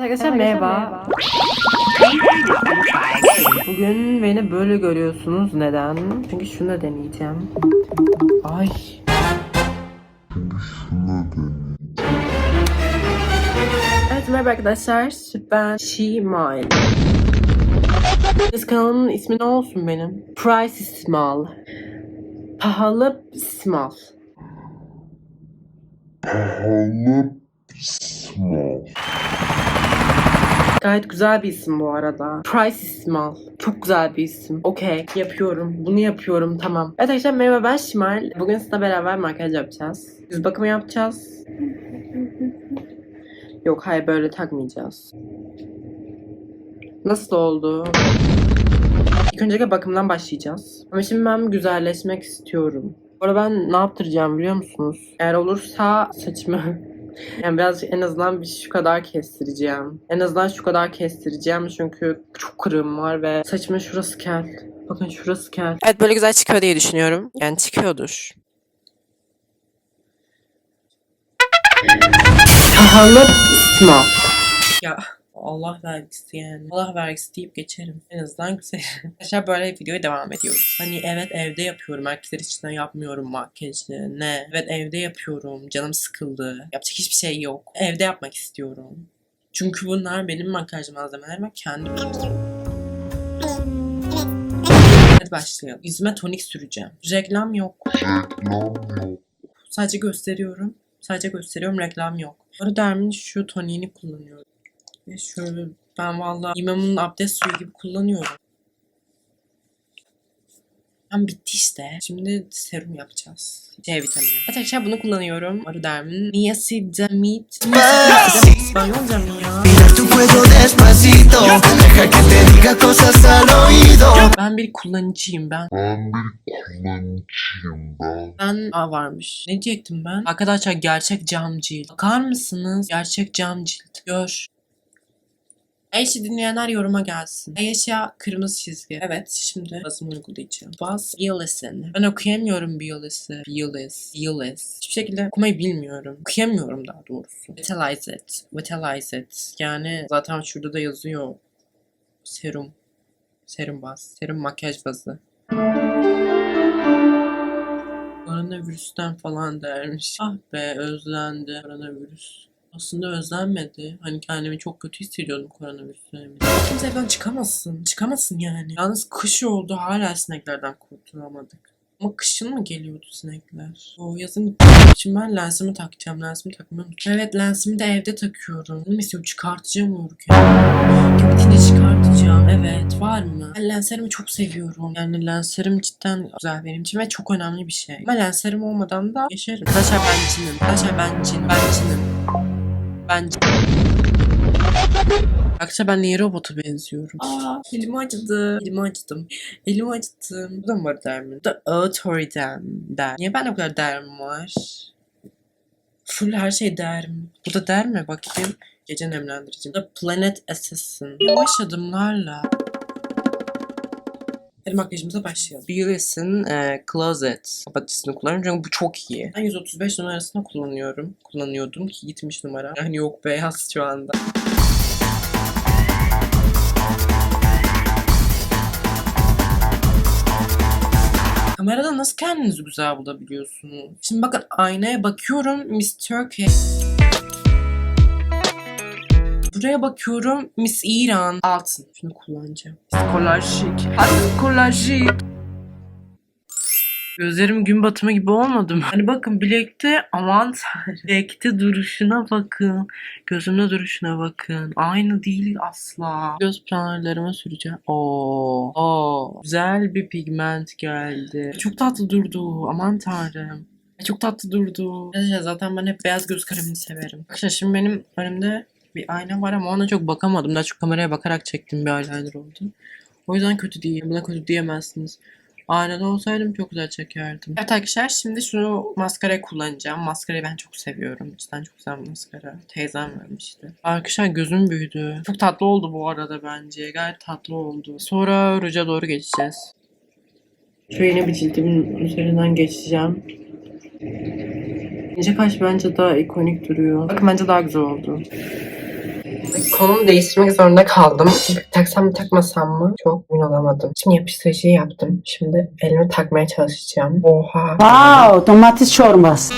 Arkadaşlar merhaba. Bugün beni böyle görüyorsunuz. Neden? Çünkü şunu deneyeceğim. Ay. Evet merhaba arkadaşlar. Ben Şimal. Biz kanalımın ismi ne olsun benim? Price Small. Pahalı Small. Pahalı small. Gayet güzel bir isim bu arada. Price Small. Çok güzel bir isim. Okey. Yapıyorum. Bunu yapıyorum. Tamam. Evet arkadaşlar merhaba ben Şimal. Bugün sizinle beraber makyaj yapacağız. Yüz bakımı yapacağız. Yok hayır böyle takmayacağız. Nasıl oldu? İlk öncelikle bakımdan başlayacağız. Ama şimdi ben güzelleşmek istiyorum. Bu ben ne yaptıracağım biliyor musunuz? Eğer olursa saçımı yani biraz en azından bir şu kadar kestireceğim. En azından şu kadar kestireceğim çünkü çok kırığım var ve saçımın şurası kel. Bakın şurası kel. Evet böyle güzel çıkıyor diye düşünüyorum. Yani çıkıyordur. Pahalı small. Ya Allah vergisi yani. Allah vergisi deyip geçerim. En azından güzel. Arkadaşlar böyle videoya devam ediyoruz. Hani evet evde yapıyorum. Herkesler için yapmıyorum makyajı. Ne? Evet evde yapıyorum. Canım sıkıldı. Yapacak hiçbir şey yok. Evde yapmak istiyorum. Çünkü bunlar benim makyaj malzemelerim ve kendim. Hadi başlayalım. Yüzüme tonik süreceğim. Reklam yok. Sadece gösteriyorum. Sadece gösteriyorum reklam yok. Arı dermin şu toniğini kullanıyorum. Şöyle ben vallahi imamın abdest suyu gibi kullanıyorum. Tam bitti işte. Şimdi serum yapacağız. C vitamini. Evet arkadaşlar bunu kullanıyorum. Arı dermin niacinamide. Niacinamide. İspanyolca mı ya? Ben bir kullanıcıyım ben. Ben bir kullanıcıyım ben. Ben Aa varmış. Ne diyecektim ben? Arkadaşlar gerçek cam cilt. Bakar mısınız? Gerçek cam cilt. Gör. Eşi dinleyenler yoruma gelsin. Eşya kırmızı çizgi. Evet şimdi basım uygulayacağım. Bas Biolis'in. Ben okuyamıyorum Biolis'i. Biolis. Biolis. Hiçbir şekilde okumayı bilmiyorum. Okuyamıyorum daha doğrusu. Vitalize it. Vitalize it. Yani zaten şurada da yazıyor. Serum. Serum baz. Serum makyaj bazı. Koronavirüsten falan dermiş. Ah be özlendi koronavirüs. Aslında özlenmedi. Hani kendimi çok kötü hissediyordum koronavirüs döneminde. Kimse evden çıkamazsın. Çıkamazsın yani. Yalnız kış oldu hala sineklerden kurtulamadık. Ama kışın mı geliyordu sinekler? O yazın için ben lensimi takacağım. Lensimi takmayı unuttum. Evet lensimi de evde takıyorum. Ne istiyorum çıkartacağım uyurken. Gün bitince çıkartacağım. Evet var mı? Ben lenslerimi çok seviyorum. Yani lenslerim cidden güzel benim için ve çok önemli bir şey. Ama lenslerim olmadan da yaşarım. Arkadaşlar ben cinim. Arkadaşlar ben cin. Ben cinim. Ben ben niye robota benziyorum? Aa, elimi acıdı. Elimi acıdım. Elimi acıttım. Bu da mı var dermin? Bu da der. Niye bende bu kadar derm var? Full her şey derm. Bu da der mi? Bakayım. Gece nemlendirici. Bu da Planet Assassin. Yavaş adımlarla. Hadi makyajımıza başlayalım. Biolis'in e, Closet kapatıcısını kullanıyorum çünkü bu çok iyi. Ben 135 numarasını kullanıyorum. Kullanıyordum ki gitmiş numara. Yani yok beyaz şu anda. Kamerada nasıl kendinizi güzel bulabiliyorsunuz? Şimdi bakın aynaya bakıyorum Miss Turkey. Buraya bakıyorum Miss İran. Altın. Şunu kullanacağım. Kolajik. Hadi kolajik. Gözlerim gün batımı gibi olmadı mı? Hani bakın bilekte aman. Bilekte duruşuna bakın. Gözümde duruşuna bakın. Aynı değil asla. Göz pınarlarıma süreceğim. Oo. Oo. Güzel bir pigment geldi. Çok tatlı durdu. Aman tanrım. Çok tatlı durdu. Zaten ben hep beyaz göz kalemini severim. Arkadaşlar şimdi benim önümde bir ayna var ama ona çok bakamadım. Daha çok kameraya bakarak çektiğim bir eyeliner oldu. O yüzden kötü değil. Buna kötü diyemezsiniz. Aynada olsaydım çok güzel çekerdim. Evet arkadaşlar şimdi şunu maskara kullanacağım. Maskarayı ben çok seviyorum. Cidden çok güzel maskara. Teyzem vermişti. Arkadaşlar gözüm büyüdü. Çok tatlı oldu bu arada bence. Gayet tatlı oldu. Sonra ruja doğru geçeceğiz. Şu yeni bir cildimin üzerinden geçeceğim. İnce kaş bence daha ikonik duruyor. Bakın bence daha güzel oldu. Konumu değiştirmek zorunda kaldım. Taksam mı takmasam mı çok emin olamadım. Şimdi yapıştırıcıyı yaptım. Şimdi elime takmaya çalışacağım. Oha. Wow, domates çorbası.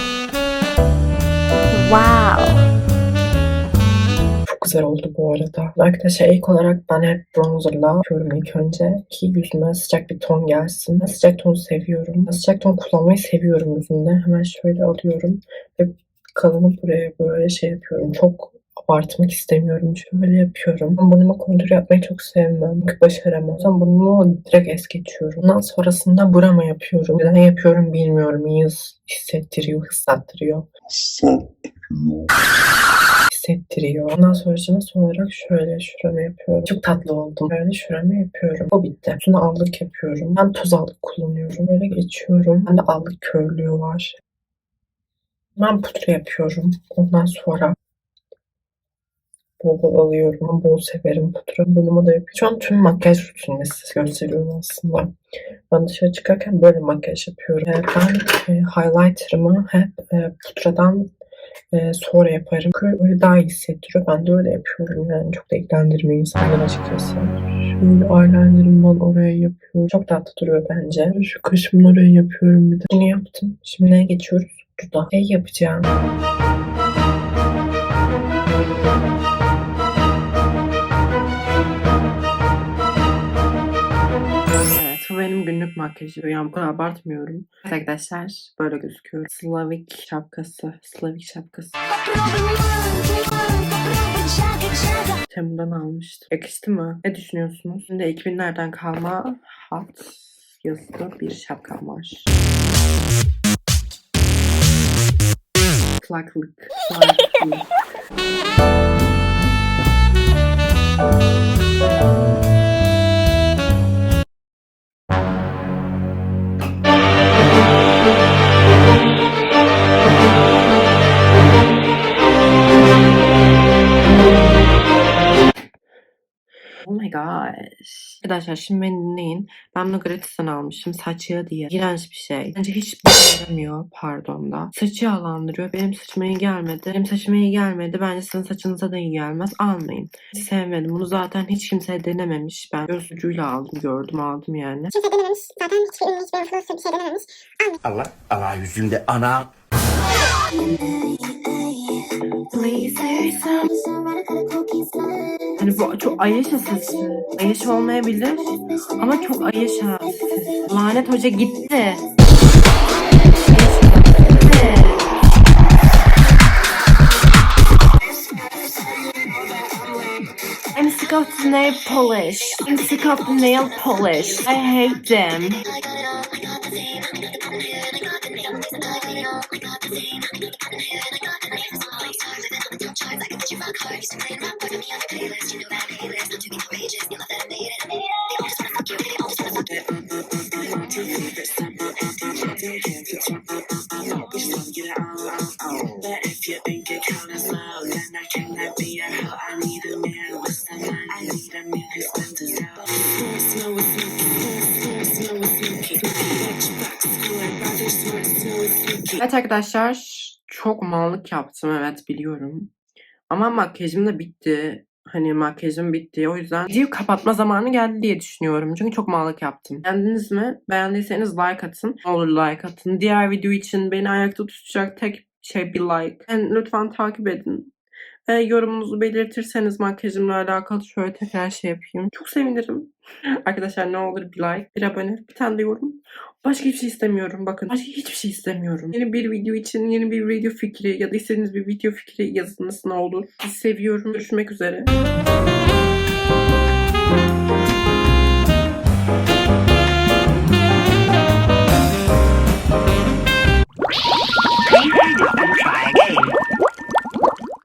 Çok güzel oldu bu arada. Arkadaşlar ilk olarak ben hep bronzerla yapıyorum ilk önce. Ki yüzüme sıcak bir ton gelsin. Ben sıcak tonu seviyorum. Ben sıcak ton kullanmayı seviyorum yüzümde. Hemen şöyle alıyorum. Ve kalını buraya böyle şey yapıyorum. Çok abartmak istemiyorum. Şöyle yapıyorum. Ben burnuma kontür yapmayı çok sevmem. Çünkü başaramam. Yüzden burnumu direkt es geçiyorum. Ondan sonrasında burama yapıyorum. Neden yapıyorum bilmiyorum. İyi his- hissettiriyor, hissettiriyor hissettiriyor. Ondan sonra şimdi son olarak şöyle şurama yapıyorum. Çok tatlı oldum. Böyle şurama yapıyorum. O bitti. Sonra allık yapıyorum. Ben toz allık kullanıyorum. Böyle geçiyorum. Bende allık körlüğü var. Ben pudra yapıyorum. Ondan sonra bol bol alıyorum. Bol severim pudra. Burnuma da yapıyorum. Şu an tüm makyaj rutinimi size gösteriyorum aslında. Ben dışarı çıkarken böyle makyaj yapıyorum. Ee, ben e, highlighter'ımı hep e, pudradan e, sonra yaparım. Çünkü öyle daha iyi hissettiriyor. Ben de öyle yapıyorum yani. Çok da ilgilendirmiyor insanlar açıkçası. Şöyle eyelinerımdan oraya yapıyorum. Çok tatlı duruyor bence. Şu kaşımın oraya yapıyorum bir de. Bunu yaptım. Şimdi neye geçiyoruz? Dudağı. Şey yapacağım. Makyajım. Yani bu kadar abartmıyorum. Evet arkadaşlar böyle gözüküyor. Slavik şapkası. Slavik şapkası. Temu'dan almıştım. Yakıştı mı? Ne düşünüyorsunuz? Şimdi 2000'lerden kalma hat yazılı bir şapkam var. Kulaklık. Kulaklık. Arkadaşlar şimdi beni dinleyin. Ben bunu gratisten almışım. Saç yağı diye. İğrenç bir şey. Bence hiçbir şey yaramıyor. Pardon da. Saçı yağlandırıyor. Benim saçıma iyi gelmedi. Benim saçıma iyi gelmedi. Bence sizin saçınıza da iyi gelmez. Almayın. Hiç sevmedim. Bunu zaten hiç kimse denememiş. Ben göz ucuyla aldım. Gördüm aldım yani. Kimse denememiş. Zaten hiçbir ünlü, hiçbir influencer bir şey denememiş. Allah Allah yüzünde ana Hani bu çok Ayşe sesi. Ayşe olmayabilir. Ama çok Ayşe sesi. Lanet hoca gitti. I'm sick of nail polish. I'm sick of nail polish. I hate them. Evet arkadaşlar çok mallık yaptım evet biliyorum. Ama makyajım da bitti. Hani makyajım bitti. O yüzden videoyu kapatma zamanı geldi diye düşünüyorum. Çünkü çok mallık yaptım. Beğendiniz mi? Beğendiyseniz like atın. Olur like atın. Diğer video için beni ayakta tutacak tek şey bir like. Yani lütfen takip edin. Ve yorumunuzu belirtirseniz makyajımla alakalı şöyle tekrar şey yapayım. Çok sevinirim. Arkadaşlar ne olur bir like, bir abone, bir tane de yorum. Başka hiçbir şey istemiyorum. Bakın başka hiçbir şey istemiyorum. Yeni bir video için yeni bir video fikri ya da istediğiniz bir video fikri yazılması ne olur. Sizi seviyorum. Görüşmek üzere.